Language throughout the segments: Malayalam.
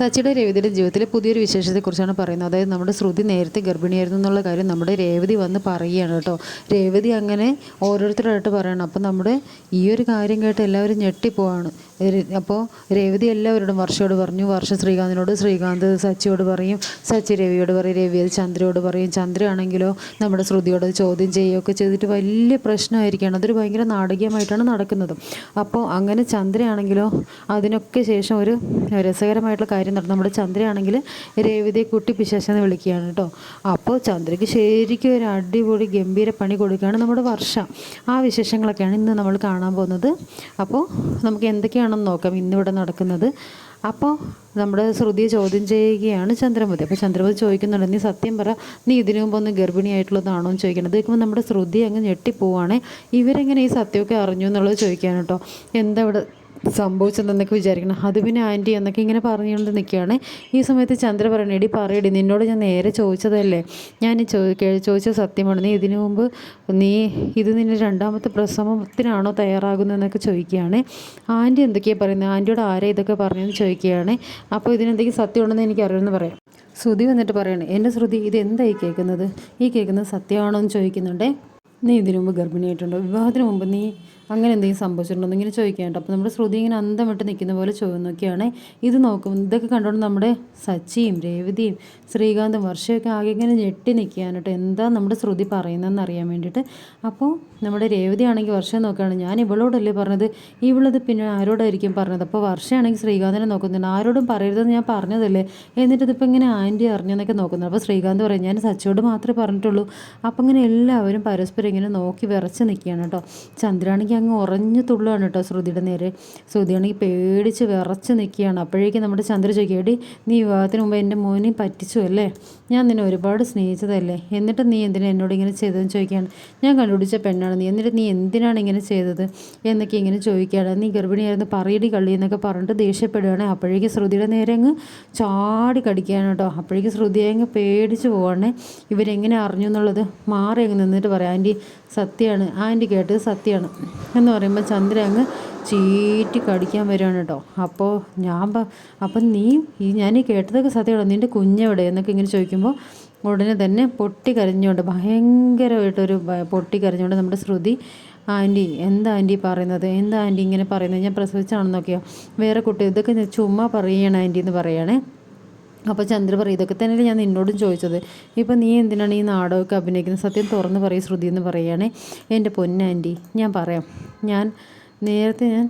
സച്ചിയുടെ രേവതിയുടെ ജീവിതത്തിലെ പുതിയൊരു വിശേഷത്തെക്കുറിച്ചാണ് പറയുന്നത്. അതായത് നമ്മുടെ ശ്രുതി നേരത്തെ ഗർഭിണിയായിരുന്നു എന്നുള്ള കാര്യം നമ്മുടെ രേവതി വന്ന് പറയുകയാണ് കേട്ടോ. രേവതി അങ്ങനെ ഓരോരുത്തരായിട്ട് പറയണം. അപ്പം നമ്മുടെ ഈ ഒരു കാര്യം കേട്ട് എല്ലാവരും ഞെട്ടിപ്പോവാണ്. അപ്പോൾ രേവതി എല്ലാവരോടും വർഷയോട് പറഞ്ഞു. വർഷ ശ്രീകാന്തിനോട് ശ്രീകാന്ത് സച്ചിയോട് പറയും. സച്ചി രവിയോട് പറയും. രവി അത് ചന്ദ്രയോട് പറയും. ചന്ദ്രയാണെങ്കിലോ നമ്മുടെ ശ്രുതിയോട് ചോദ്യം ചെയ്യുകയൊക്കെ ചെയ്തിട്ട് വലിയ പ്രശ്നമായിരിക്കുകയാണ്. അതൊരു ഭയങ്കര നാടകീയമായിട്ടാണ് നടക്കുന്നത്. അപ്പോൾ അങ്ങനെ ചന്ദ്രയാണെങ്കിലോ അതിനൊക്കെ ശേഷം ഒരു രസകരമായിട്ടുള്ള കാര്യം നടന്നു. നമ്മുടെ ചന്ദ്രയാണെങ്കിൽ രേവതിയെ കുട്ടി പിശാശെന്ന് വിളിക്കുകയാണ് കേട്ടോ. അപ്പോൾ ചന്ദ്രയ്ക്ക് ശരിക്കും ഒരു അടിപൊളി ഗംഭീര പണി കൊടുക്കുകയാണ് നമ്മുടെ വർഷ. ആ വിശേഷങ്ങളൊക്കെയാണ് ഇന്ന് നമ്മൾ കാണാൻ പോകുന്നത്. അപ്പോൾ നമുക്ക് എന്തൊക്കെയാണെന്ന് നോക്കാം. ഇന്നിവിടെ നടക്കുന്നത്. അപ്പോൾ നമ്മുടെ ശ്രുതിയെ ചോദ്യം ചെയ്യുകയാണ് ചന്ദ്രമതി. അപ്പോൾ ചന്ദ്രമതി ചോദിക്കുന്നുണ്ട് നീ സത്യം പറ നീ ഇതിനു മുമ്പ് ഒന്ന് ഗർഭിണിയായിട്ടുള്ളതാണോ എന്ന് ചോദിക്കുന്നത് കേൾക്കുമ്പോൾ നമ്മുടെ ശ്രുതി അങ്ങ് ഞെട്ടിപ്പോവാണേ. ഇവരെങ്ങനെ ഈ സത്യമൊക്കെ അറിഞ്ഞു എന്നുള്ളത് ചോദിക്കാൻ എന്താ ഇവിടെ സംഭവിച്ചതെന്നൊക്കെ വിചാരിക്കണം. അത് പിന്നെ ആന്റി എന്നൊക്കെ ഇങ്ങനെ പറഞ്ഞുകൊണ്ട് നിൽക്കുകയാണ്. ഈ സമയത്ത് ചന്ദ്ര പറയണ എടി പറയടി നിന്നോട് ഞാൻ നേരെ ചോദിച്ചതല്ലേ? ഞാൻ ചോദിച്ച സത്യമാണ്. നീ ഇതിനു മുമ്പ് നീ ഇത് നിന്റെ രണ്ടാമത്തെ പ്രസവത്തിനാണോ തയ്യാറാകുന്നതെന്നൊക്കെ ചോദിക്കുകയാണ്. ആന്റി എന്തൊക്കെയാണ് പറയുന്നത്? ആന്റിയോട് ആരാ ഇതൊക്കെ പറഞ്ഞതെന്ന് ചോദിക്കുകയാണ്. അപ്പോൾ ഇതിനെന്തെങ്കിലും സത്യമുണ്ടെന്ന് എനിക്ക് അറിയുമെന്ന് പറയാം. ശ്രുതി വന്നിട്ട് പറയണേ എന്റെ ശ്രുതി ഇത് എന്തായി കേൾക്കുന്നത്? ഈ കേൾക്കുന്നത് സത്യമാണോ എന്ന് ചോദിക്കുന്നുണ്ടേ. നീ ഇതിനു മുമ്പ് ഗർഭിണിയായിട്ടുണ്ടോ? വിവാഹത്തിന് മുമ്പ് നീ അങ്ങനെ എന്തെങ്കിലും സംഭവിച്ചിട്ടുണ്ടോ എന്നിങ്ങനെ ചോദിക്കാനുണ്ട് അപ്പോൾ നമ്മുടെ ശ്രുതി ഇങ്ങനെ അന്തം വിട്ട് നിൽക്കുന്ന പോലെ ചോദിക്കുന്നൊക്കെയാണ് ഇത് നോക്കും ഇതൊക്കെ കണ്ടുകൊണ്ട് നമ്മുടെ സച്ചിയും രേവതിയും ശ്രീകാന്തും വർഷയൊക്കെ ആകെ ഇങ്ങനെ ഞെട്ടി നിൽക്കുകയാണ് എന്താ നമ്മുടെ ശ്രുതി പറയുന്നതെന്ന് അറിയാൻ വേണ്ടിയിട്ട്. അപ്പോൾ നമ്മുടെ രേവതി ആണെങ്കിൽ വർഷം നോക്കുകയാണ്. ഞാൻ ഇവളോടല്ലേ പറഞ്ഞത്? ഇവളത് പിന്നെ ആരോടായിരിക്കും പറഞ്ഞത്? അപ്പോൾ വർഷയാണെങ്കിൽ ശ്രീകാന്തിനെ നോക്കുന്നുണ്ട്. ആരോടും പറയരുതെന്ന് ഞാൻ പറഞ്ഞതല്ലേ? എന്നിട്ട് ഇതിപ്പോൾ ഇങ്ങനെ ആന്റി അറിഞ്ഞെന്നൊക്കെ നോക്കുന്നത് അപ്പോൾ ശ്രീകാന്ത് പറയും ഞാൻ സച്ചിയോട് മാത്രമേ പറഞ്ഞിട്ടുള്ളൂ. അപ്പോൾ ഇങ്ങനെ എല്ലാവരും പരസ്പരം ഇങ്ങനെ നോക്കി വിറച്ച് നിൽക്കുകയാണ് കേട്ടോ. ചന്ദ്രാണെങ്കിൽ അങ്ങ് ഉറഞ്ഞു തുള്ളുകയാണ് കേട്ടോ ശ്രുതിയുടെ നേരെ. ശ്രുതിയാണെങ്കിൽ പേടിച്ച് വിറച്ച് നിൽക്കുകയാണ് അപ്പോഴേക്കും നമ്മുടെ ചന്ദ്ര എടി നീ വിവാഹത്തിന് മുമ്പ് എന്റെ മോനെ പറ്റിച്ചു അല്ലേ? ഞാൻ നിന്നെ ഒരുപാട് സ്നേഹിച്ചതല്ലേ? എന്നിട്ട് നീ എന്തിനാ എന്നോട് ഇങ്ങനെ ചെയ്തതെന്ന് ചോദിക്കുകയാണ്. ഞാൻ കണ്ടുപിടിച്ച പെണ്ണാണ് നീ. എന്നിട്ട് നീ എന്തിനാണ് ഇങ്ങനെ ചെയ്തത് എന്നൊക്കെ ഇങ്ങനെ ചോദിക്കുകയാണ്. നീ ഗർഭിണിയായിരുന്നു പറയടി കള്ളി എന്നൊക്കെ പറഞ്ഞിട്ട് ദേഷ്യപ്പെടുകയാണ്. അപ്പോഴേക്കും ശ്രുതിയുടെ നേരെ അങ്ങ് ചാടി കടിക്കുകയാണ് കേട്ടോ. അപ്പോഴേക്കും ശ്രുതിയെ അങ്ങ് പേടിച്ച് പോവാണ്. ഇവരെങ്ങനെ അറിഞ്ഞു എന്നുള്ളത് മാറി അങ്ങ് നിന്നിട്ട് പറയാം. ആന്റി സത്യമാണ്. ആന്റി കേട്ടത് സത്യമാണ്. എന്ന് പറയുമ്പോൾ ചന്ദ്ര അങ്ങ് ചീറ്റി കടിക്കാൻ വരുവാണ് കേട്ടോ. അപ്പോൾ ഞാൻ അപ്പം നീ ഈ ഞാൻ ഈ കേട്ടതൊക്കെ സത്യമാണോ? നിന്റെ കുഞ്ഞെവിടെ? എന്നൊക്കെ ഇങ്ങനെ ചോദിക്കുമ്പോൾ ഉടനെ തന്നെ പൊട്ടി കരഞ്ഞുകൊണ്ട് ഭയങ്കരമായിട്ടൊരു പൊട്ടി കരഞ്ഞുകൊണ്ട് നമ്മുടെ ശ്രുതി ആന്റി എന്താ ആന്റി പറയുന്നത്? എന്താ ആന്റി ഇങ്ങനെ പറയുന്നത്? ഞാൻ പ്രസവിച്ചാണെന്നൊക്കെയോ? വേറെ കുട്ടി ഇതൊക്കെ ചുമ്മാ പറയണ ആന്റി എന്ന് പറയണേ. അപ്പോൾ ചന്ദ്ര പറയും ഇതൊക്കെ തന്നെയല്ലേ ഞാൻ നിന്നോടും ചോദിച്ചത്. ഇപ്പം നീ എന്തിനാണ് ഈ നാടകമൊക്കെ അഭിനയിക്കുന്നത്? സത്യം തുറന്ന് പറയും ശ്രുതി എന്ന് പറയുകയാണേ എന്റെ പൊന്നാന്റി ഞാൻ പറയാം. ഞാൻ നേരത്തെ ഞാൻ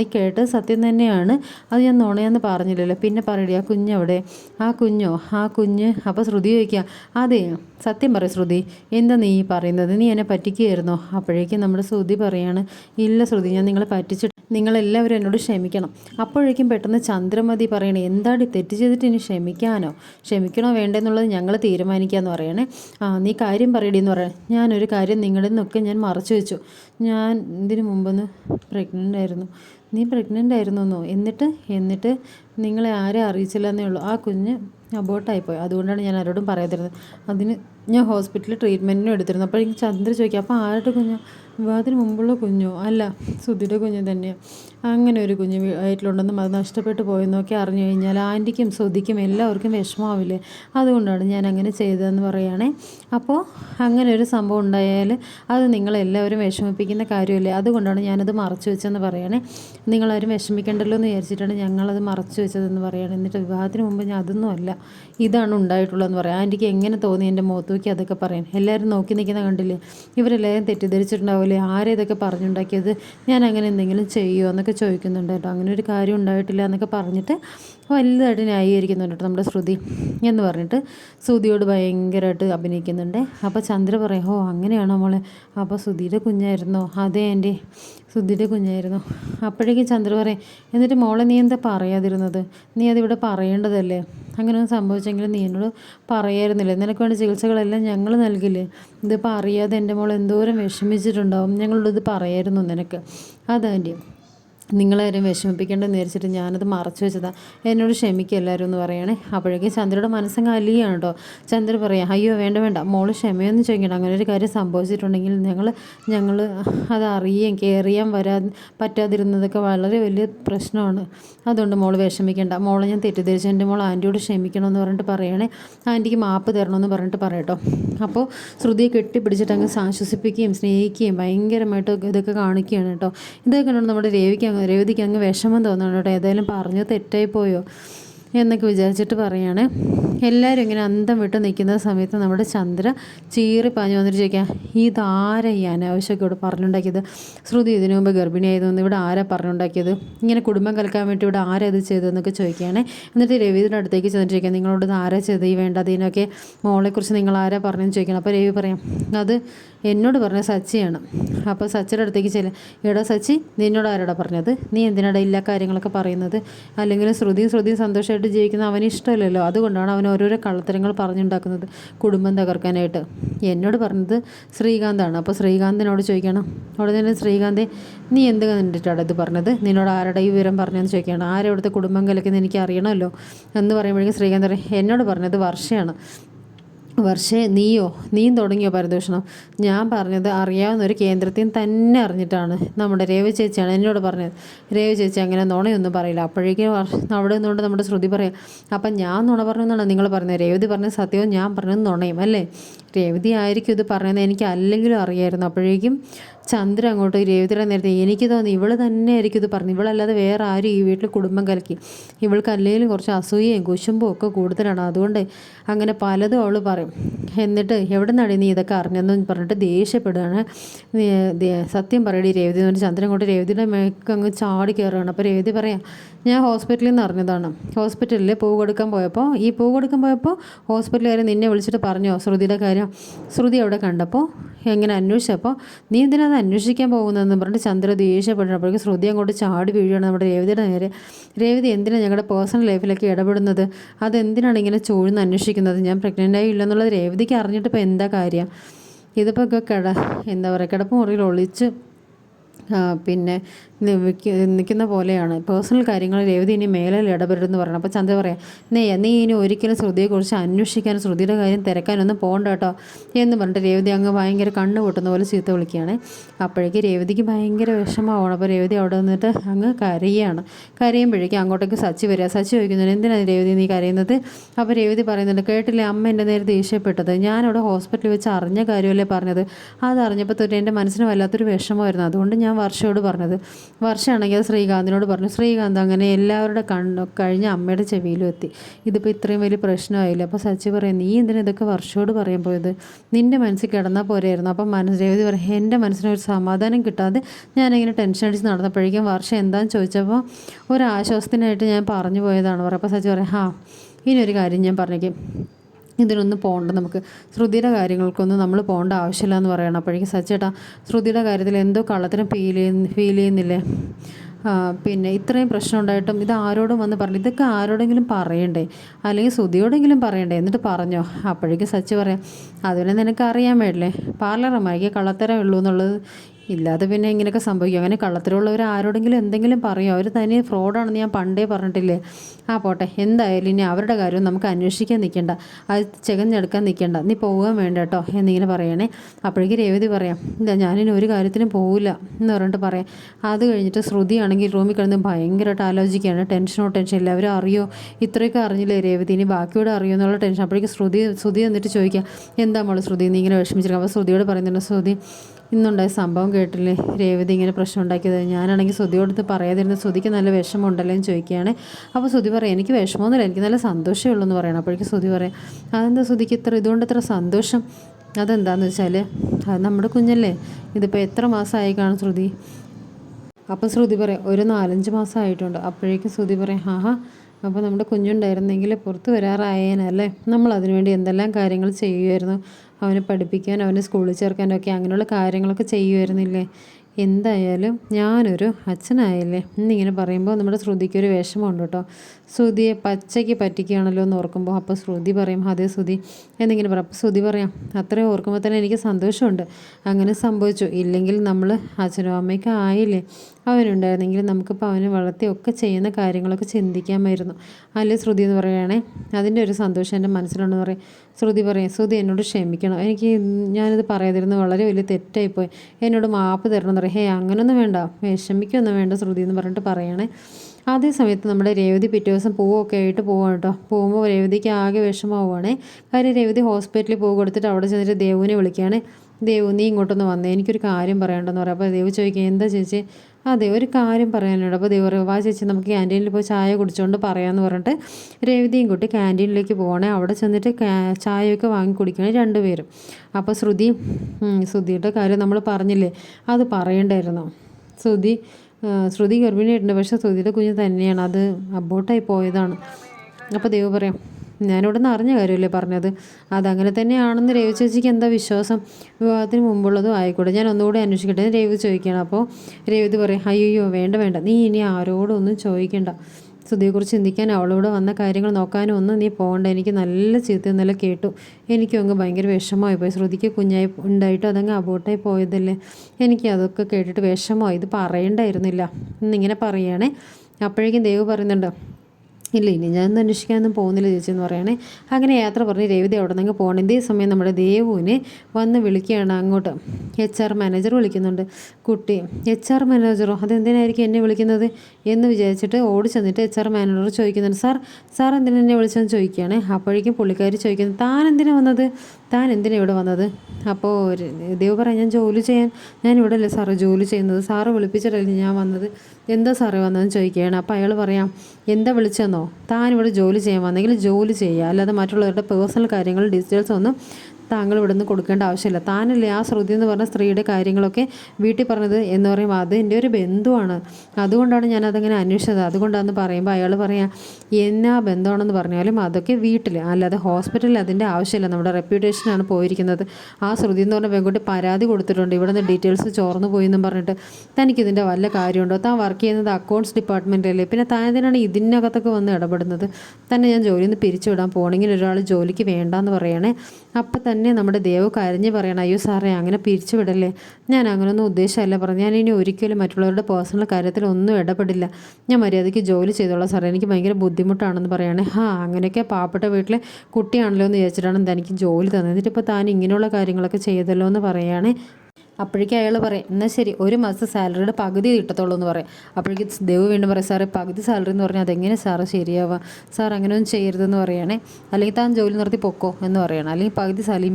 ഈ കേട്ടത് സത്യം തന്നെയാണ്. അത് ഞാൻ നുണയെന്ന് പറഞ്ഞില്ലല്ലോ. പിന്നെ പറയടി ആ കുഞ്ഞവിടെ? ആ കുഞ്ഞോ? ആ കുഞ്ഞ് അപ്പോൾ ശ്രുതി ചോദിക്കുക അതെ സത്യം പറ ശ്രുതി എന്താ നീ പറയുന്നത്? നീ എന്നെ പറ്റിക്കുകയായിരുന്നോ? അപ്പോഴേക്കും നമ്മുടെ ശ്രുതി പറയാണ് ഇല്ല ശ്രുതി ഞാൻ നിങ്ങളെ പറ്റിച്ചിട്ട് നിങ്ങളെല്ലാവരും എന്നോട് ക്ഷമിക്കണം. അപ്പോഴേക്കും പെട്ടെന്ന് ചന്ദ്രമതി പറയണേ എന്താടി തെറ്റ് ചെയ്തിട്ട് ഇനി ക്ഷമിക്കാനോ? ക്ഷമിക്കണോ വേണ്ടെന്നുള്ളത് ഞങ്ങൾ തീരുമാനിക്കാമെന്ന് പറയണേ. ആ നീ കാര്യം പറയടി എന്ന് പറയാം ഞാനൊരു കാര്യം നിങ്ങളിൽ നിന്നൊക്കെ ഞാൻ മറച്ചു വെച്ചു. ഞാൻ ഇതിനു മുമ്പൊന്ന് പ്രഗ്നന്റ് ആയിരുന്നു. നീ പ്രഗ്നന്റ് ആയിരുന്നോ എന്നിട്ട് എന്നിട്ട് നിങ്ങളെ ആരെ അറിയിച്ചില്ല എന്നേ ഉള്ളൂ. ആ കുഞ്ഞ് അബോട്ടായിപ്പോയി അതുകൊണ്ടാണ് ഞാൻ ആരോടും പറയാതിരുന്നത്. അതിന് ഞാൻ ഹോസ്പിറ്റലിൽ ട്രീറ്റ്മെന്റിനും എടുത്തിരുന്നു. അപ്പോൾ എനിക്ക് ചന്ദ്ര ചോദിക്കുക അപ്പോൾ ആരുടെ കുഞ്ഞോ? വിവാഹത്തിന് മുമ്പുള്ള കുഞ്ഞോ? അല്ല സുധിയുടെ കുഞ്ഞ് തന്നെയാണ് അങ്ങനെ ഒരു കുഞ്ഞ് വീട്ടിലുണ്ടെന്നും അത് നഷ്ടപ്പെട്ടു പോയെന്നൊക്കെ അറിഞ്ഞു കഴിഞ്ഞാൽ ആന്റിക്കും സുധിക്കും എല്ലാവർക്കും വിഷമാവില്ലേ അതുകൊണ്ടാണ് ഞാൻ അങ്ങനെ ചെയ്തതെന്ന് പറയുകയാണേ. അപ്പോൾ അങ്ങനെ ഒരു സംഭവം ഉണ്ടായാൽ അത് നിങ്ങളെല്ലാവരും വിഷമിപ്പിക്കുന്ന കാര്യമല്ലേ? അതുകൊണ്ടാണ് ഞാനത് മറച്ചു വെച്ചതെന്ന് പറയുകയാണേ. നിങ്ങളാരും വിഷമിക്കേണ്ടല്ലോ എന്ന് വിചാരിച്ചിട്ടാണ് ഞങ്ങളത് മറച്ചു വെച്ചതെന്ന് പറയുകയാണ്. എന്നിട്ട് വിവാഹത്തിന് മുമ്പ് ഞാൻ അതൊന്നും അല്ല ഇതാണ് ഉണ്ടായിട്ടുള്ളതെന്ന് പറയാം. ആന്റിക്ക് എങ്ങനെ തോന്നി എന്റെ മുഖത്ത് നോക്കി അതൊക്കെ പറയാൻ എല്ലാവരും നോക്കി നിൽക്കുന്ന കണ്ടില്ലേ? ഇവരെല്ലാവരും തെറ്റിദ്ധരിച്ചിട്ടുണ്ടാവില്ലേ? ആരെ ഇതൊക്കെ പറഞ്ഞുണ്ടാക്കിയത്? ഞാൻ അങ്ങനെ എന്തെങ്കിലും ചെയ്യുമോ എന്നൊക്കെ ചോദിക്കുന്നുണ്ട് കേട്ടോ. അങ്ങനെ ഒരു കാര്യം ഉണ്ടായിട്ടില്ല എന്നൊക്കെ പറഞ്ഞിട്ട് വലുതായിട്ട് ന്യായീകരിക്കുന്നുണ്ട് കേട്ടോ നമ്മുടെ ശ്രുതി എന്ന് പറഞ്ഞിട്ട്. ശ്രുതിയോട് ഭയങ്കരമായിട്ട് അഭിനയിക്കുന്നുണ്ട്. അപ്പോൾ ചന്ദ്ര പറയും ഓ അങ്ങനെയാണോ മോളെ? അപ്പോൾ ശ്രുതിയുടെ കുഞ്ഞായിരുന്നോ. അതേ എന്റെ ശ്രുതിയുടെ കുഞ്ഞായിരുന്നു. അപ്പോഴേക്കും ചന്ദ്ര പറയും എന്നിട്ട് മോളെ നീ എന്താ പറയാതിരുന്നത്? നീ അതിവിടെ പറയേണ്ടതല്ലേ? അങ്ങനെ ഒന്നും സംഭവിച്ചെങ്കിൽ നീ എന്നോട് പറയായിരുന്നില്ലേ? നിനക്ക് വേണ്ട ചികിത്സകളെല്ലാം ഞങ്ങൾ നൽകില്ലേ? ഇതിപ്പോൾ അറിയാതെ എന്റെ മോൾ എന്തോരം വിഷമിച്ചിട്ടുണ്ടാവും. ഞങ്ങളോട് ഇത് പറയായിരുന്നു നിനക്ക്. അതാന്റി നിങ്ങളാരും വിഷമിപ്പിക്കേണ്ടെന്ന് വിചാരിച്ചിട്ട് ഞാനത് മറച്ചു വെച്ചതാ. എന്നോട് ക്ഷമിക്കുക എല്ലാവരും എന്ന് പറയണേ. അപ്പോഴേക്കും ചന്ദ്രയുടെ മനസ്സങ്ങ് അലിയാണ് കേട്ടോ ചന്ദ്ര പറയാം അയ്യോ വേണ്ട വേണ്ട. മോൾ ക്ഷമയൊന്നും ചോദിക്കണം അങ്ങനെ ഒരു കാര്യം സംഭവിച്ചിട്ടുണ്ടെങ്കിൽ ഞങ്ങൾ ഞങ്ങൾ അത് അറിയുകയും കയറിയാൻ വരാൻ പറ്റാതിരുന്നതൊക്കെ വളരെ വലിയ പ്രശ്നമാണ്. അതുകൊണ്ട് മോൾ വിഷമിക്കേണ്ട. മോളെ ഞാൻ തെറ്റിദ്ധരിച്ചു. എന്റെ മോൾ ആന്റിയോട് ക്ഷമിക്കണമെന്ന് പറഞ്ഞിട്ട് പറയണേ. ആന്റിക്ക് മാപ്പ് തരണമെന്ന് പറഞ്ഞിട്ട് പറയട്ടോ അപ്പോൾ ശ്രുതിയെ കെട്ടിപ്പിടിച്ചിട്ട് അങ്ങ് ആശ്വസിപ്പിക്കുകയും സ്നേഹിക്കുകയും ഭയങ്കരമായിട്ട് ഇതൊക്കെ കാണിക്കുകയാണ് കേട്ടോ ഇതൊക്കെ നമ്മുടെ രേവിക്ക് രേവതിക്ക് അങ്ങ് വിഷമം കേട്ടോ. ഏതായാലും പറഞ്ഞു തെറ്റായി പോയോ എന്നൊക്കെ വിചാരിച്ചിട്ട് പറയാണ് എല്ലാവരും ഇങ്ങനെ അന്തം വിട്ട് നിൽക്കുന്ന സമയത്ത് നമ്മുടെ ചന്ദ്ര ചീറി പാഞ്ഞു വന്നിട്ട് ചോദിക്കാം ഇതാരാ ഈ അനാവശ്യമൊക്കെ ഇവിടെ പറഞ്ഞുണ്ടാക്കിയത്? ശ്രുതി ഇതിനു മുമ്പ് ഗർഭിണിയായതെന്ന് ഇവിടെ ആരാ പറഞ്ഞുണ്ടാക്കിയത്? ഇങ്ങനെ കുടുംബം കലക്കാൻ വേണ്ടി ഇവിടെ ആരാ ഇത് ചെയ്തതെന്നൊക്കെ ചോദിക്കുകയാണ്. എന്നിട്ട് രവിയുടെ അടുത്തേക്ക് ചെന്നിട്ട് ചോദിക്കാം നിങ്ങളോട് ഇത് ആരാ ചെയ്ത് ഈ വേണ്ടതിനൊക്കെ മോളെക്കുറിച്ച് നിങ്ങൾ ആരാ പറഞ്ഞെന്ന് ചോദിക്കണം അപ്പോൾ രവി പറയാം അത് എന്നോട് പറഞ്ഞ സച്ചിയാണ്. അപ്പോൾ സച്ചിയുടെ അടുത്തേക്ക് ചെല്ല. എടാ സച്ചി നിന്നോട് ആരോടാ പറഞ്ഞത്? നീ എന്തിനാടാ ഇല്ല കാര്യങ്ങളൊക്കെ പറയുന്നത്? അല്ലെങ്കിൽ ശ്രുതിയും ശ്രുതിയും സന്തോഷമായിട്ട് ജീവിക്കുന്ന അവന് ഇഷ്ടമല്ലല്ലോ. അതുകൊണ്ടാണ് അവൻ ഓരോരോ കള്ളത്തരങ്ങൾ പറഞ്ഞുണ്ടാക്കുന്നത് കുടുംബം തകർക്കാനായിട്ട്. എന്നോട് പറഞ്ഞത് ശ്രീകാന്താണ്. അപ്പോൾ ശ്രീകാന്തിനോട് ചോദിക്കണം. അവിടെ തന്നെ ശ്രീകാന്തെ നീ എന്ത് കണ്ടിട്ടാണ് ഇത് പറഞ്ഞത്? നിന്നോട് ആരുടെ ഈ വിവരം പറഞ്ഞതെന്ന് ചോദിക്കുകയാണ് ആരെവിടുത്തെ കുടുംബം കലക്കുന്ന എനിക്ക് അറിയണമല്ലോ? എന്ന് പറയുമ്പോഴേക്കും ശ്രീകാന്ത് പറയും എന്നോട് പറഞ്ഞത് വർഷയാണ്. വർഷേ നീയോ? നീയും തുടങ്ങിയോ പരദൂഷണം? ഞാൻ പറഞ്ഞത് അറിയാവുന്ന ഒരു കേന്ദ്രത്തിൽ തന്നെ അറിഞ്ഞിട്ടാണ്. നമ്മുടെ രേവ ചേച്ചിയാണ് എന്നോട് പറഞ്ഞത്. രേവ ചേച്ചി അങ്ങനെ നുണയൊന്നും പറയില്ല. അപ്പോഴേക്കും അവിടെ നിന്നുകൊണ്ട് നമ്മുടെ ശ്രുതി പറയാം അപ്പം ഞാൻ നുണ പറഞ്ഞെന്നാണ് നിങ്ങൾ പറഞ്ഞത്. രേവതി പറഞ്ഞ സത്യവും ഞാൻ പറഞ്ഞത് നുണയും അല്ലേ? രേവതി ആയിരിക്കും ഇത് പറഞ്ഞത് എനിക്ക് അല്ലെങ്കിലും അറിയായിരുന്നു. അപ്പോഴേക്കും ചന്ദ്ര അങ്ങോട്ട് രേവതിയുടെ നേരത്തെ എനിക്ക് തോന്നി ഇവൾ തന്നെ ആയിരിക്കും ഇത് പറഞ്ഞു ഇവളല്ലാതെ വേറെ ആരും ഈ വീട്ടിൽ കുടുംബം കലക്കി. ഇവൾക്ക് അല്ലെങ്കിലും കുറച്ച് അസൂയയും കുശുമ്പും ഒക്കെ കൂടുതലാണ്. അതുകൊണ്ട് അങ്ങനെ പലതും അവൾ പറയും. എന്നിട്ട് എവിടെ നിന്നാണ് നീ ഇതൊക്കെ അറിഞ്ഞതെന്ന് പറഞ്ഞിട്ട് ദേഷ്യപ്പെടുകയാണ്. സത്യം പറയടി രേവതി എന്ന് പറഞ്ഞ് ചന്ദ്രൻ കൊണ്ട് രേവതിയുടെ മേക്കങ്ങ് ചാടി കയറുകയാണ്. അപ്പോൾ രേവതി പറയാം ഞാൻ ഹോസ്പിറ്റലിൽ നിന്ന് അറിഞ്ഞതാണ്. ഹോസ്പിറ്റലിൽ പൂ കൊടുക്കാൻ പോയപ്പോൾ ഈ പൂ കൊടുക്കാൻ പോയപ്പോൾ ഹോസ്പിറ്റലുകാർ നിന്നെ വിളിച്ചിട്ട് പറഞ്ഞോ? ശ്രുതിയുടെ കാര്യം. ശ്രുതി അവിടെ കണ്ടപ്പോൾ എങ്ങനെ അന്വേഷിച്ചപ്പോൾ നീ എന്തിനാ അത് അന്വേഷിക്കാൻ പോകുന്നതെന്ന് പറഞ്ഞിട്ട് ചന്ദ്ര ദേഷ്യപ്പെട്ടപ്പോഴേക്കും ശ്രുതി അങ്ങോട്ട് ചാടി വീഴുകയാണ് നമ്മുടെ രേവതിയുടെ നേരെ. രേവതി എന്തിനാണ് ഞങ്ങളുടെ പേഴ്സണൽ ലൈഫിലൊക്കെ ഇടപെടുന്നത്? അതെന്തിനാണ് ഇങ്ങനെ ചൂഴ്ന്ന് അന്വേഷിക്കുന്നത്? ഞാൻ പ്രഗ്നന്റ് ആയി ഇല്ലെന്നുള്ളത് രേവതിക്ക് അറിഞ്ഞിട്ട് ഇപ്പോൾ എന്താ കാര്യം? ഇതിപ്പോൾ കിട എന്താ പറയുക കിടപ്പ് മുറിയിൽ ഒളിച്ച് പിന്നെ നിൽക്കുന്ന പോലെയാണ്. പേഴ്സണൽ കാര്യങ്ങൾ രേവതി ഇനി മേലിൽ ഇടപെടുന്നു പറയണം. അപ്പോൾ ചന്ദ്ര പറയാം നെയ്യ നീ ഇനി ഒരിക്കലും ശ്രുതിയെക്കുറിച്ച് അന്വേഷിക്കാൻ ശ്രുതിയുടെ കാര്യം തിരക്കാനൊന്നും പോകണ്ട കേട്ടോ എന്ന് പറഞ്ഞിട്ട് രേവതി അങ്ങ് ഭയങ്കര കണ്ണ് പൊട്ടുന്ന പോലെ ചീത്ത വിളിക്കുകയാണ്. അപ്പോഴേക്ക് രേവതിക്ക് ഭയങ്കര വിഷമമാണ്. അപ്പോൾ രേവതി അവിടെ നിന്നിട്ട് അങ്ങ് കരയുകയാണ് കരയുമ്പോഴേക്കും അങ്ങോട്ടേക്ക് സച്ചി വരിക. സച്ചി ചോദിക്കുന്നുണ്ട് എന്തിനാണ് രേവതി നീ കരയുന്നത്? അപ്പോൾ രേവതി പറയുന്നുണ്ട് കേട്ടില്ലേ അമ്മ എന്റെ നേരെ ദേഷ്യപ്പെട്ടത് ഞാനവിടെ ഹോസ്പിറ്റലിൽ വെച്ച് അറിഞ്ഞ കാര്യമല്ലേ പറഞ്ഞത്? അതറിഞ്ഞപ്പോൾ തൊട്ട് എന്റെ മനസ്സിന് വല്ലാത്തൊരു വിഷമമായിരുന്നു. അതുകൊണ്ട് ഞാൻ വർഷയോട് പറഞ്ഞത്. വർഷമാണെങ്കിൽ അത് ശ്രീകാന്തിനോട് പറഞ്ഞു. ശ്രീകാന്ത് അങ്ങനെ എല്ലാവരുടെ കണ്ണു കഴിഞ്ഞ അമ്മയുടെ ചെവിയിലും എത്തി. ഇതിപ്പോൾ ഇത്രയും വലിയ പ്രശ്നമായില്ല? അപ്പോൾ സച്ചി പറയും നീ എന്തിനാ ഇതൊക്കെ വർഷയോട് പറയാൻ പോയത്? നിന്റെ മനസ്സിൽ കിടന്നാൽ പോരായിരുന്നു. അപ്പം മനസ്സ് രേവതി പറയും എന്റെ മനസ്സിനൊരു സമാധാനം കിട്ടാതെ ഞാനിങ്ങനെ ടെൻഷൻ അടിച്ച് നടന്നപ്പോഴേക്കും വർഷം എന്താണെന്ന് ചോദിച്ചപ്പോൾ ഒരു ആശ്വാസത്തിനായിട്ട് ഞാൻ പറഞ്ഞു പോയതാണ്. പറയുക അപ്പോൾ സച്ചി പറയും ഹാ ഇനി ഒരു കാര്യം ഞാൻ പറഞ്ഞേക്കും. ഇതിനൊന്നും പോകണ്ട. നമുക്ക് ശ്രുതിയുടെ കാര്യങ്ങൾക്കൊന്നും നമ്മൾ പോകേണ്ട ആവശ്യമില്ല എന്ന് പറയണം. അപ്പോഴേക്കും സച്ചേട്ടാ ശ്രുതിയുടെ കാര്യത്തിൽ എന്തോ കള്ളത്തിനും ഫീൽ ചെയ്യുന്ന ഫീൽ ചെയ്യുന്നില്ലേ? പിന്നെ ഇത്രയും പ്രശ്നം ഉണ്ടായിട്ടും ഇത് ആരോടും വന്ന് പറഞ്ഞു ഇതൊക്കെ ആരോടെങ്കിലും പറയണ്ടേ? അല്ലെങ്കിൽ ശ്രുതിയോടെങ്കിലും പറയണ്ടേ? എന്നിട്ട് പറഞ്ഞോ. അപ്പോഴേക്കും സച്ച് പറയാം അതിനെ നിനക്ക് അറിയാൻ വേണ്ടല്ലേ പാർലറമ്മായിക്ക് കള്ളത്തരം ഉള്ളൂ എന്നുള്ളത് ഇല്ലാതെ പിന്നെ ഇങ്ങനെയൊക്കെ സംഭവിക്കും. അങ്ങനെ കള്ളത്തിലുള്ളവർ ആരോടെങ്കിലും എന്തെങ്കിലും പറയും? അവർ തനി ഫ്രോഡാണെന്ന് ഞാൻ പണ്ടേ പറഞ്ഞിട്ടില്ലേ? ആ പോട്ടെ. എന്തായാലും ഇനി അവരുടെ കാര്യം നമുക്ക് അന്വേഷിക്കാൻ നിൽക്കേണ്ട. അത് ചെകഞ്ഞെടുക്കാൻ നിൽക്കേണ്ട. നീ പോകാൻ വേണ്ട കേട്ടോ എന്നിങ്ങനെ പറയണേ. അപ്പോഴേക്കും രേവതി പറയാം ഇല്ല ഞാനിനി ഒരു കാര്യത്തിനും പോവില്ല എന്ന് പറഞ്ഞിട്ട് പറയാം. അത് കഴിഞ്ഞിട്ട് ശ്രുതിയാണെങ്കിൽ റൂമിൽ കിടന്ന് ഭയങ്കരമായിട്ട് ആലോചിക്കുകയാണ്. ടെൻഷനോ ടെൻഷൻ എല്ലാവരും അറിയോ? ഇത്രയൊക്കെ അറിഞ്ഞില്ലേ രേവതി? ഇനി ബാക്കിയോട് അറിയോ എന്നുള്ള ടെൻഷൻ. അപ്പോഴേക്കും ശ്രുതി ശ്രുതി എന്നിട്ട് ചോദിക്കുക എന്താ മോൾ ശ്രുതി? നീ ഇങ്ങനെ വിഷമിച്ചിരിക്കുക അപ്പോൾ ശ്രുതിയോട് പറയുന്നുണ്ട് ശ്രുതി ഇന്നുണ്ടായ സംഭവം കേട്ടില്ലേ? രേവതി ഇങ്ങനെ പ്രശ്നം ഉണ്ടാക്കിയത്. ഞാനാണെങ്കിൽ ശ്രുതിയോടത്ത് പറയാതിരുന്ന ശ്രുതിക്ക് നല്ല വിഷമമുണ്ടല്ലോ എന്ന് ചോദിക്കുകയാണ്. അപ്പോൾ ശ്രുതി പറയാം എനിക്ക് വിഷമമൊന്നുമില്ല. എനിക്ക് നല്ല സന്തോഷമേ ഉള്ളൂ എന്ന് പറയണം. അപ്പോഴേക്കും ശ്രുതി പറയാം അതെന്താ ശ്രുതിക്ക് ഇത്ര ഇതുകൊണ്ട് ഇത്ര സന്തോഷം? അതെന്താണെന്ന് വെച്ചാൽ അത് നമ്മുടെ കുഞ്ഞല്ലേ? ഇതിപ്പോൾ എത്ര മാസമായി കാണും ശ്രുതി? അപ്പം ശ്രുതി പറയാം ഒരു നാലഞ്ച് മാസം ആയിട്ടുണ്ട് അപ്പോഴേക്കും ശ്രുതി പറയാം ഹാ അപ്പോൾ നമ്മുടെ കുഞ്ഞുണ്ടായിരുന്നെങ്കിൽ പുറത്ത് വരാറായേനല്ലേ നമ്മൾ അതിനുവേണ്ടി എന്തെല്ലാം കാര്യങ്ങൾ ചെയ്യുമായിരുന്നു? അവനെ പഠിപ്പിക്കാൻ അവനെ സ്കൂളിൽ ചേർക്കാനൊക്കെ അങ്ങനെയുള്ള കാര്യങ്ങളൊക്കെ ചെയ്യുമായിരുന്നില്ലേ? എന്തായാലും ഞാനൊരു അച്ഛനായല്ലേ? എന്നിങ്ങനെ പറയുമ്പോൾ നമ്മുടെ ശ്രുതിക്കൊരു വിഷമമുണ്ട് കേട്ടോ. ശ്രുതിയെ പച്ചയ്ക്ക് പറ്റിക്കുകയാണല്ലോ എന്ന് ഓർക്കുമ്പോൾ അപ്പോൾ ശ്രുതി പറയും അതേ ശ്രുതി എന്നിങ്ങനെ പറയും. അപ്പോൾ ശ്രുതി പറയാം അത്രയും ഓർക്കുമ്പോൾ തന്നെ എനിക്ക് സന്തോഷമുണ്ട്. അങ്ങനെ സംഭവിച്ചു. ഇല്ലെങ്കിൽ നമ്മൾ അച്ഛനും അമ്മയ്ക്കും ആയില്ലേ? അവനുണ്ടായിരുന്നെങ്കിൽ നമുക്കിപ്പോൾ അവനെ വളർത്തി ഒക്കെ ചെയ്യുന്ന കാര്യങ്ങളൊക്കെ ചിന്തിക്കാമായിരുന്നു. അല്ലെ ശ്രുതി എന്ന് പറയുകയാണേ? അതിന്റെ ഒരു സന്തോഷം എന്റെ മനസ്സിലുണ്ടെന്ന് പറയും. ശ്രുതി പറയും ശ്രുതി എന്നോട് ക്ഷമിക്കണം. എനിക്ക് ഞാനിത് പറയാതിരുന്നത് വളരെ വലിയ തെറ്റായിപ്പോയി. എന്നോട് മാപ്പ് തരണം. എന്ന് പറയും. ഹേ അങ്ങനൊന്നും വേണ്ട. വിഷമിക്കൊന്നും വേണ്ട ശ്രുതി എന്ന് പറഞ്ഞിട്ട് പറയണേ അതേ സമയത്ത് നമ്മുടെ രേവതി പിറ്റേ ദിവസം പൂവൊക്കെ ആയിട്ട് പോവാണ് കേട്ടോ. പോകുമ്പോൾ രേവതിക്ക് ആകെ വിഷമമാവുകയാണേ. കാര്യം രേവതി ഹോസ്പിറ്റലിൽ പൂ കൊടുത്തിട്ട് അവിടെ ചെന്നിട്ട് ദേവുവിനെ വിളിക്കുകയാണ്. ദേവു നീ ഇങ്ങോട്ടൊന്ന് വന്നേ. എനിക്കൊരു കാര്യം പറയണ്ടെന്ന് പറയാം അപ്പോൾ ദേവ് ചോദിക്കുക എന്താ ചേച്ചി? അതെ ഒരു കാര്യം പറയാനുണ്ട്. അപ്പോൾ ദേവറിവാ ചേച്ചി നമുക്ക് ക്യാന്റീനിൽ പോയി ചായ കുടിച്ചുകൊണ്ട് പറയാമെന്ന് പറഞ്ഞിട്ട് രേവതിയും കുട്ടി ക്യാന്റീനിലേക്ക് പോകണേ അവിടെ ചെന്നിട്ട് ചായയൊക്കെ വാങ്ങി കുടിക്കണേ രണ്ടുപേരും. അപ്പോൾ ശ്രുതി ശ്രുതിയുടെ കാര്യം നമ്മൾ പറഞ്ഞില്ലേ? അത് പറയണ്ടായിരുന്നു. ശ്രുതി ശ്രുതി ഗർഭിണിയായിട്ടുണ്ട്. പക്ഷേ ശ്രുതിയുടെ കുഞ്ഞ് തന്നെയാണ്. അത് അബോട്ടായി പോയതാണ്. അപ്പോൾ ദേവ് പറയാം. ഞാനിവിടെ നിന്ന് അറിഞ്ഞ കാര്യമല്ലേ പറഞ്ഞത്? അതങ്ങനെ തന്നെയാണെന്ന് രവി ചേച്ചിക്ക് എന്താ വിശ്വാസം? വിവാഹത്തിന് മുമ്പുള്ളതും ആയിക്കോട്ടെ. ഞാൻ ഒന്നുകൂടി അന്വേഷിക്കട്ടെ. രവി ചോദിക്കണം അപ്പോൾ രേവതി പറയും അയ്യോ വേണ്ട വേണ്ട. നീ ഇനി ആരോടും ഒന്നും ചോദിക്കണ്ട. സ്തുതിയെക്കുറിച്ച് ചിന്തിക്കാൻ അവളോട് വന്ന കാര്യങ്ങൾ നോക്കാനും ഒന്നും നീ പോകണ്ട. എനിക്ക് നല്ല ചീത്ത നല്ല കേട്ടു. എനിക്കും അങ്ങ് ഭയങ്കര വിഷമമായി പോയി. ശ്രുതിക്ക് കുഞ്ഞായി ഉണ്ടായിട്ടും അതങ്ങ് അബോട്ടായി പോയതല്ലേ? എനിക്ക് അതൊക്കെ കേട്ടിട്ട് വിഷമമായി. ഇത് പറയണ്ടായിരുന്നില്ല. എന്നിങ്ങനെ പറയുകയാണേ അപ്പോഴേക്കും ദേവ് പറയുന്നുണ്ട് ഇല്ല ഇനി ഞാൻ അന്വേഷിക്കാനൊന്നും പോകുന്നില്ല ചേച്ചി എന്ന് പറയണേ അങ്ങനെ യാത്ര പറഞ്ഞ് രേവതി അവിടെ നിന്ന് പോകണം ഇതേ സമയം നമ്മുടെ ദേവുവിനെ വന്ന് വിളിക്കുകയാണ് അങ്ങോട്ട്. എച്ച് ആർ മാനേജർ വിളിക്കുന്നുണ്ട്. കുട്ടി എച്ച് ആർ മാനേജറോ അതെന്തിനായിരിക്കും എന്നെ വിളിക്കുന്നത്? എന്ന് വിചാരിച്ചിട്ട് ഓടി ചെന്നിട്ട് എച്ച് ആർ മാനേജർ ചോദിക്കുന്നുണ്ട്. സാർ സാർ എന്തിനാ എന്നെ വിളിച്ചെന്ന് ചോദിക്കുകയാണ്? അപ്പോഴേക്കും പുള്ളിക്കാരി ചോദിക്കുന്നത് താൻ എന്തിനാണ് വന്നത്? താൻ എന്തിനാണ് ഇവിടെ വന്നത്? അപ്പോൾ ദേവ് പറയാം ഞാൻ ജോലി ചെയ്യാൻ ഞാൻ ഇവിടെ അല്ലേ സാറ് ജോലി ചെയ്യുന്നത്? സാറ് വിളിപ്പിച്ചിട്ടല്ലേ ഞാൻ വന്നത്? എന്താ സാറേ വന്നതെന്ന് ചോദിക്കുകയാണ്. അപ്പോൾ അയാൾ പറയാം എന്താ വിളിച്ചെന്നോ? താൻ ഇവിടെ ജോലി ചെയ്യാൻ വന്നെങ്കിൽ ജോലി ചെയ്യുക അല്ലാതെ മറ്റുള്ളവരുടെ പേഴ്സണൽ കാര്യങ്ങൾ ഡീറ്റെയിൽസ് ഒന്നും താങ്കൾ ഇവിടെ നിന്ന് കൊടുക്കേണ്ട ആവശ്യമില്ല. താനല്ലേ ആ ശ്രുതി എന്ന് പറഞ്ഞ സ്ത്രീയുടെ കാര്യങ്ങളൊക്കെ വീട്ടിൽ പറഞ്ഞത് എന്ന് പറയുമ്പോൾ അത് എന്റെ ഒരു ബന്ധുവാണ്. അതുകൊണ്ടാണ് ഞാൻ അതങ്ങനെ അന്വേഷിച്ചത്. അതുകൊണ്ടാണെന്ന് പറയുമ്പോൾ അയാൾ പറയാം എന്നാ ബന്ധമാണെന്ന് പറഞ്ഞാലും അതൊക്കെ വീട്ടിൽ അല്ലാതെ ഹോസ്പിറ്റലിൽ അതിന്റെ ആവശ്യമില്ല. നമ്മുടെ റെപ്യൂട്ടേഷനാണ് പോയിരിക്കുന്നത്. ആ ശ്രുതി എന്ന് പറഞ്ഞ പെൺകുട്ടി പരാതി കൊടുത്തിട്ടുണ്ട്. ഇവിടെ നിന്ന് ഡീറ്റെയിൽസ് ചോർന്നു പോയി എന്നും പറഞ്ഞിട്ട് തനിക്കിതിന്റെ വല്ല കാര്യമുണ്ടോ? താൻ വർക്ക് ചെയ്യുന്നത് അക്കൗണ്ട്സ് ഡിപ്പാർട്ട്മെന്റല്ലേ? പിന്നെ താൻ എന്തിനാണ് ഇതിനകത്തൊക്കെ വന്ന് ഇടപെടുന്നത്? തന്നെ ഞാൻ ജോലിയിൽ നിന്ന് പിരിച്ചുവിടാൻ പോകണമെങ്കിൽ ഒരാൾ ജോലിക്ക് വേണ്ടാന്ന് പറയണേ. അപ്പം തന്നെ നമ്മുടെ ദേവ് കരഞ്ഞ് പറയണം അയ്യോ സാറേ അങ്ങനെ പിരിച്ചു വിടല്ലേ? ഞാൻ അങ്ങനെയൊന്നും ഉദ്ദേശമല്ല പറഞ്ഞു. ഞാൻ ഇനി ഒരിക്കലും മറ്റുള്ളവരുടെ പേഴ്സണൽ കാര്യത്തിൽ ഒന്നും ഇടപെടില്ല. ഞാൻ മര്യാദയ്ക്ക് ജോലി ചെയ്തോളാം സാറേ. എനിക്ക് ഭയങ്കര ബുദ്ധിമുട്ടാണെന്ന് പറയണേ. ഹാ അങ്ങനെയൊക്കെ പാവപ്പെട്ട വീട്ടിലെ കുട്ടിയാണല്ലോ എന്ന് വിചാരിച്ചിട്ടാണ് എനിക്ക് ജോലി തന്നത്? എന്നിട്ടിപ്പോൾ താൻ ഇങ്ങനെയുള്ള കാര്യങ്ങളൊക്കെ ചെയ്തല്ലോ എന്ന് പറയുകയാണേ അപ്പോഴേക്കും അയാൾ പറയും എന്നാൽ ശരി ഒരു മാസം സാലറിയുടെ പകുതി കിട്ടത്തുള്ളൂ എന്ന് പറയും. അപ്പോഴേക്കും ദേവ് വീണ്ടും പറയും സാറേ പകുതി സാലറി എന്ന് പറഞ്ഞാൽ അതെങ്ങനെ സാറ് ശരിയാവുക സാർ അങ്ങനെയൊന്നും ചെയ്യരുതെന്ന് പറയുകയാണേ അല്ലെങ്കിൽ താൻ ജോലി നിർത്തി പൊക്കോ എന്ന് പറയണം. അല്ലെങ്കിൽ പകുതി സാലറി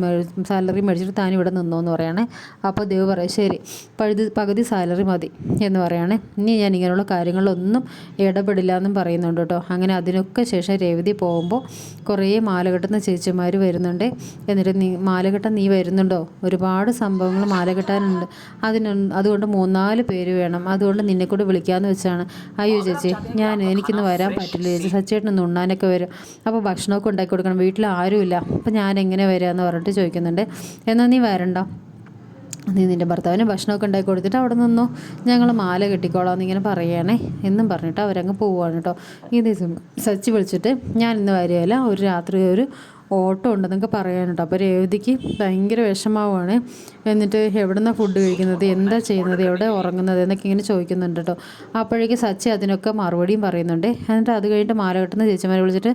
സാലറി മേടിച്ചിട്ട് താൻ ഇവിടെ നിന്നോ എന്ന് പറയണേ. അപ്പോൾ ദേവ് പറയും ശരി പകുതി പകുതി സാലറി മതി എന്ന് പറയണേ. ഇനി ഞാൻ ഇങ്ങനെയുള്ള കാര്യങ്ങളൊന്നും ഇടപെടില്ല എന്നും പറയുന്നുണ്ട് കേട്ടോ. അങ്ങനെ അതിനൊക്കെ ശേഷം രേവതി പോകുമ്പോൾ കുറേ മാലകെട്ടുന്ന ചേച്ചിമാർ വരുന്നുണ്ട്. എന്നിട്ട് നീ മാലകെട്ട നീ വരുന്നുണ്ടോ? ഒരുപാട് സംഭവങ്ങൾ മാലകെട്ടാൻ വരാനുണ്ട് അതിന് അതുകൊണ്ട് മൂന്നാൽ പേര് വേണം. അതുകൊണ്ട് നിന്നെ കൂടെ വിളിക്കാമെന്ന് വെച്ചാണ്. അയ്യോ ചേച്ചി ഞാൻ എനിക്കിന്ന് വരാൻ പറ്റില്ല ചേച്ചി. സച്ചേട്ടനൊന്ന് ഉണ്ണാനൊക്കെ വരും. അപ്പോൾ ഭക്ഷണമൊക്കെ ഉണ്ടാക്കി കൊടുക്കണം. വീട്ടിൽ ആരുമില്ല. അപ്പോൾ ഞാൻ എങ്ങനെ വരിക പറഞ്ഞിട്ട് ചോദിക്കുന്നുണ്ട്. എന്നാൽ നീ വരണ്ട. നീ നിന്റെ ഭർത്താവിന് ഭക്ഷണമൊക്കെ ഉണ്ടാക്കി കൊടുത്തിട്ട് അവിടെ നിന്നോ. ഞങ്ങൾ മാല കെട്ടിക്കോളാം എന്നിങ്ങനെ പറയണേ. എന്നും പറഞ്ഞിട്ട് അവരങ്ങ് പോവുകയാണ് കേട്ടോ. ഇത് സച്ചി വിളിച്ചിട്ട് ഞാൻ ഇന്ന് വരികയില്ല. ഒരു രാത്രി ഒരു ഓട്ടം ഉണ്ടെന്നൊക്കെ പറയാനുണ്ട്. അപ്പോൾ രേവതിക്ക് ഭയങ്കര വിഷമാവുകയാണ് എന്നിട്ട് എവിടെ നിന്നാണ് ഫുഡ് കഴിക്കുന്നത് എന്താ ചെയ്യുന്നത് എവിടെ ഉറങ്ങുന്നത് എന്നൊക്കെ ഇങ്ങനെ ചോദിക്കുന്നുണ്ട് കേട്ടോ അപ്പോഴേക്ക് സച്ചി അതിനൊക്കെ മറുപടിയും പറയുന്നുണ്ട്. എന്നിട്ട് അത് കഴിഞ്ഞിട്ട് മാലകെട്ടുന്ന ചേച്ചിമാരെ വിളിച്ചിട്ട്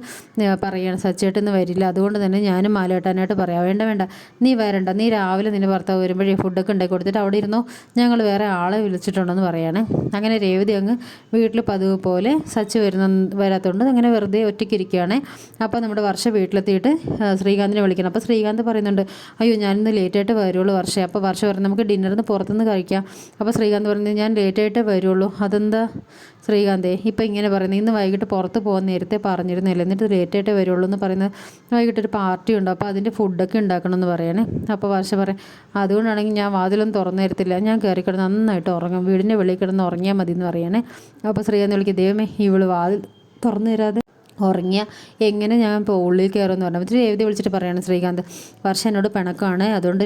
പറയുകയാണ് സച്ചിയായിട്ട് ഇന്ന് വരില്ല. അതുകൊണ്ട് തന്നെ ഞാനും മാലകെട്ടാനായിട്ട് പറയാം. വേണ്ട വേണ്ട. നീ വരണ്ട. നീ രാവിലെ നിന്റെ ഭർത്താവ് വരുമ്പോഴേ ഫുഡൊക്കെ ഉണ്ടാക്കി കൊടുത്തിട്ട് അവിടെ ഇരുന്നോ. ഞങ്ങൾ വേറെ ആളെ വിളിച്ചിട്ടുണ്ടെന്ന് പറയുകയാണ് അങ്ങനെ രേവതി അങ്ങ് വീട്ടിൽ പതിവ് പോലെ സച്ചി വരുന്ന വരാത്തതുകൊണ്ട് അങ്ങനെ വെറുതെ ഒറ്റയ്ക്കിരിക്കുകയാണ് അപ്പോൾ നമ്മുടെ വർഷ വീട്ടിലെത്തിയിട്ട് ശ്രീകാന്തിനെ വിളിക്കണം. അപ്പോൾ ശ്രീകാന്ത് പറയുന്നുണ്ട് അയ്യോ ഞാനിന്ന് ലേറ്റായിട്ട് വരുള്ളൂ വർഷ. അപ്പോൾ വർഷ പറഞ്ഞു നമുക്ക് ഡിന്നറിന് പുറത്തുനിന്ന് കഴിക്കാം. അപ്പോൾ ശ്രീകാന്ത് പറയുന്നത് ഞാൻ ലേറ്റായിട്ടേ വരുള്ളൂ. അതെന്താ? ശ്രീകാന്തേ ഇപ്പം ഇങ്ങനെ പറയുന്നത് ഇന്ന് വൈകിട്ട് പുറത്ത് പോകാൻ നേരത്തെ പറഞ്ഞിരുന്നില്ല? എന്നിട്ട് ലേറ്റായിട്ടേ വരുള്ളൂ എന്ന് പറയുന്നത് വൈകിട്ട് ഒരു പാർട്ടി ഉണ്ട് അപ്പോൾ അതിന്റെ ഫുഡൊക്കെ ഉണ്ടാക്കണം എന്ന് പറയണേ. അപ്പോൾ വർഷ പറയും അതുകൊണ്ടാണെങ്കിൽ ഞാൻ വാതിലൊന്നും തുറന്നു തരത്തില്ല. ഞാൻ കയറി കിടന്ന് നന്നായിട്ട് ഉറങ്ങും. വീടിന്റെ വെളിയിൽ കിടന്ന് ഉറങ്ങിയാൽ മതി എന്ന് പറയണേ. അപ്പോൾ ശ്രീകാന്ത് വിളിക്കും ദൈവമേ ഇവൾ വാതിൽ തുറന്നു തരാതെ ഉറങ്ങിയ എങ്ങനെ ഞാൻ ഉള്ളിൽ കയറുമെന്ന് പറഞ്ഞു. എന്നിട്ട് രേവതി വിളിച്ചിട്ട് പറയാണ് ശ്രീകാന്ത് വർഷം എന്നോട് പിണക്കമാണ് അതുകൊണ്ട്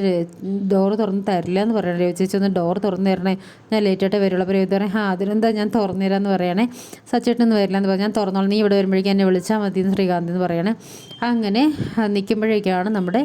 ഡോറ് തുറന്ന് തരില്ല എന്ന് പറയണം. രേവതി ചേച്ചി ഒന്ന് ഡോർ തുറന്ന് തരണേ ഞാൻ ലേറ്റായിട്ട് വരുള്ളൂ. അപ്പോൾ രേവതി പറഞ്ഞാൽ ആ അതിനെന്താ ഞാൻ തുറന്നു തരാമെന്ന് പറയണേ? സച്ചേട്ടനൊന്നും വരില്ല എന്ന് പറഞ്ഞാൽ ഞാൻ തുറന്നോളൂ നീ ഇവിടെ വരുമ്പോഴേക്കും എന്നെ വിളിച്ചാൽ മതി എന്ന് ശ്രീകാന്ത് എന്ന് പറയണേ. അങ്ങനെ നിൽക്കുമ്പോഴേക്കാണ് നമ്മുടെ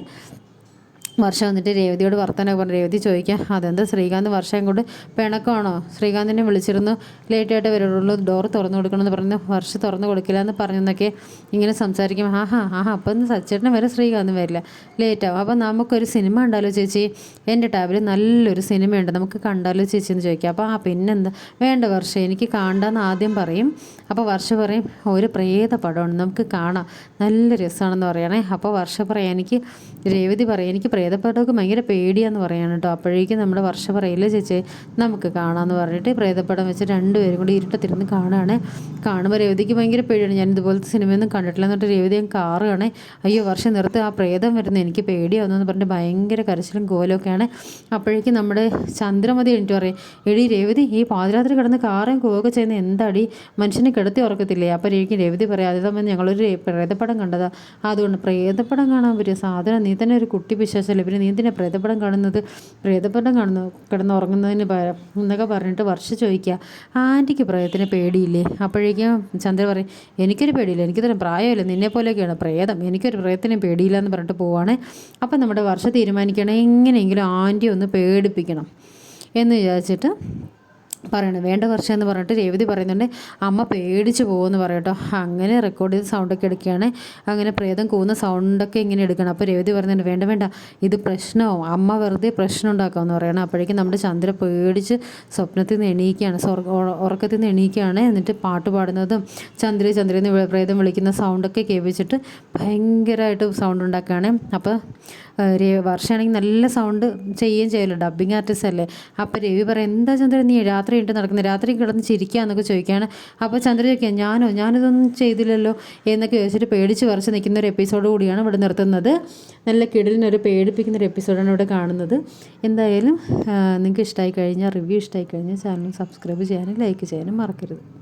വർഷ വന്നിട്ട് രേവതിയോട് വർത്തമാനം പറഞ്ഞു. രേവതി ചോദിക്കാം അതെന്താ ശ്രീകാന്ത് വർഷം കൊണ്ട് പിണക്കമാണോ? ശ്രീകാന്തിനെ വിളിച്ചിരുന്നു. ലേറ്റായിട്ട് വരുള്ളൂ. ഡോർ തുറന്നു കൊടുക്കണമെന്ന് പറഞ്ഞു. വർഷം തുറന്നു കൊടുക്കില്ല എന്ന് പറഞ്ഞെന്നൊക്കെ ഇങ്ങനെ സംസാരിക്കും. ആഹാ ആഹാ അപ്പം സച്ചേട്ടന് വരെ ശ്രീകാന്തും വരില്ല. ലേറ്റാവും അപ്പം നമുക്കൊരു സിനിമ ഉണ്ടല്ലോ ചേച്ചി? എന്റെ ടാബിൽ നല്ലൊരു സിനിമയുണ്ട്. നമുക്ക് കണ്ടാലോ ചേച്ചി? എന്ന് ചോദിക്കാം. അപ്പോൾ ആ പിന്നെന്താ? വേണ്ട വർഷം എനിക്ക് കാണണ്ടെന്ന് ആദ്യം പറയും. അപ്പോൾ വർഷ പറയും ഒരു പ്രേത പടമാണ്. നമുക്ക് കാണാം. നല്ല രസമാണെന്ന് പറയണേ. അപ്പോൾ വർഷ പറയാം എനിക്ക് രേവതി പറയാം എനിക്ക് പ്രേതപ്പടമൊക്കെ ഭയങ്കര പേടിയാന്ന് പറയാണ് കേട്ടോ അപ്പോഴേക്കും നമ്മുടെ വർഷ പറയില്ല ചേച്ചി നമുക്ക് കാണാമെന്ന് പറഞ്ഞിട്ട് പ്രേതപ്പടം വെച്ച് രണ്ടുപേരും കൂടി ഇരുട്ടത്തിരുന്ന് കാണുകയാണ് കാണുമ്പോൾ രേവതിക്ക് ഭയങ്കര പേടിയാണ്. ഞാൻ ഇതുപോലത്തെ സിനിമയൊന്നും കണ്ടിട്ടില്ല എന്നിട്ട് രേവതി ഞാൻ കാറുകയാണ്. അയ്യോ വർഷം നിർത്ത് ആ പ്രേതം വരുന്ന എനിക്ക് പേടിയാവുന്നു പറഞ്ഞിട്ട് ഭയങ്കര കരച്ചിലും കോലമൊക്കെയാണ് അപ്പോഴേക്കും നമ്മുടെ ചന്ദ്രമതി എനിക്ക് പറയും എടി രേവതി ഈ പാതിരാത്രി കിടന്ന് കാറും കോവൊക്കെ ചെയ്യുന്ന എന്താടി? മനുഷ്യനെ കിടത്തി ഉറക്കത്തില്ലേ? അപ്പോൾ എനിക്ക് രേവതി പറയാം അതേ സമയം ഞങ്ങളൊരു പ്രേതപ്പടം കണ്ടതാണ് അതുകൊണ്ട് പ്രേതപ്പടം കാണാൻ പറ്റിയ സാധനം നീ തന്നെ ഒരു കുട്ടി വിശ്വാസമല്ലേ പിന്നെ നീ എന്തിനാ പ്രേതപ്പടം കാണുന്നത്? കാണുന്നു കിടന്ന് ഉറങ്ങുന്നതിന് പകരം എന്നൊക്കെ പറഞ്ഞിട്ട് വർഷ ചോദിക്കുക. ആന്റിക്ക് പ്രേതത്തിന് പേടിയില്ലേ? അപ്പോഴേക്കും ചന്ദ്ര പറയും എനിക്കൊരു പേടിയില്ല. എനിക്ക് തന്നെ പ്രായമില്ല? നിന്നെ പോലെയൊക്കെയാണ് പ്രേതം. എനിക്കൊരു പ്രേതത്തിനെ പേടിയില്ല എന്ന് പറഞ്ഞിട്ട് പോവാണ്. അപ്പം നമ്മുടെ വർഷ തീരുമാനിക്കണം എങ്ങനെയെങ്കിലും ആന്റി ഒന്ന് പേടിപ്പിക്കണം. എന്ന് വിചാരിച്ചിട്ട് പറയണം വേണ്ട വർഷ എന്ന് പറഞ്ഞിട്ട് രേവതി പറയുന്നുണ്ട് അമ്മ പേടിച്ച് പോകുമെന്ന് പറയട്ടോ അങ്ങനെ റെക്കോർഡ് ചെയ്ത് സൗണ്ടൊക്കെ എടുക്കുകയാണ്. അങ്ങനെ പ്രേതം കൂന്ന സൗണ്ടൊക്കെ ഇങ്ങനെ എടുക്കണം അപ്പോൾ രേവതി പറയുന്നുണ്ട് വേണ്ട വേണ്ട ഇത് പ്രശ്നമാവും. അമ്മ വെറുതെ പ്രശ്നം ഉണ്ടാക്കാമെന്ന് പറയണം. അപ്പോഴേക്കും നമ്മുടെ ചന്ദ്ര പേടിച്ച് സ്വപ്നത്തിൽ നിന്ന് എണീക്കുകയാണ് സ്വർഗ ഉറക്കത്തിൽ നിന്ന് എണീക്കുകയാണ്. എന്നിട്ട് പാട്ട് പാടുന്നതും ചന്ദ്ര ചന്ദ്രയെന്ന് പ്രേതം വിളിക്കുന്ന സൗണ്ടൊക്കെ കേൾപ്പിച്ചിട്ട് ഭയങ്കരമായിട്ട് സൗണ്ട് ഉണ്ടാക്കുകയാണ്. അപ്പോൾ വർഷമാണെങ്കിൽ നല്ല സൗണ്ട് ചെയ്യുകയും ചെയ്യല്ലോ ഡബ്ബിങ് ആർട്ടിസ്റ്റ് അല്ലേ. അപ്പോൾ രവി പറയും എന്താ ചന്ദ്ര നീ രാത്രി ഇട്ട് നടക്കുന്നത് രാത്രി കിടന്ന് ചിരിക്കുക എന്നൊക്കെ ചോദിക്കുകയാണ്. അപ്പോൾ ചന്ദ്ര ചോദിക്കുക ഞാനോ? ഞാനിതൊന്നും ചെയ്തില്ലല്ലോ? എന്നൊക്കെ ചോദിച്ചിട്ട് പേടിച്ച് വരച്ച് നിൽക്കുന്ന ഒരു എപ്പിസോഡ് കൂടിയാണ് ഇവിടെ നിർത്തുന്നത്. നല്ല കിടലിനൊരു പേടിപ്പിക്കുന്ന ഒരു എപ്പിസോഡാണ് ഇവിടെ കാണുന്നത്. എന്തായാലും നിങ്ങൾക്ക് ഇഷ്ടമായി കഴിഞ്ഞാൽ റിവ്യൂ ഇഷ്ടമായി കഴിഞ്ഞാൽ ചാനൽ സബ്സ്ക്രൈബ് ചെയ്യാനും ലൈക്ക് ചെയ്യാനും മറക്കരുത്.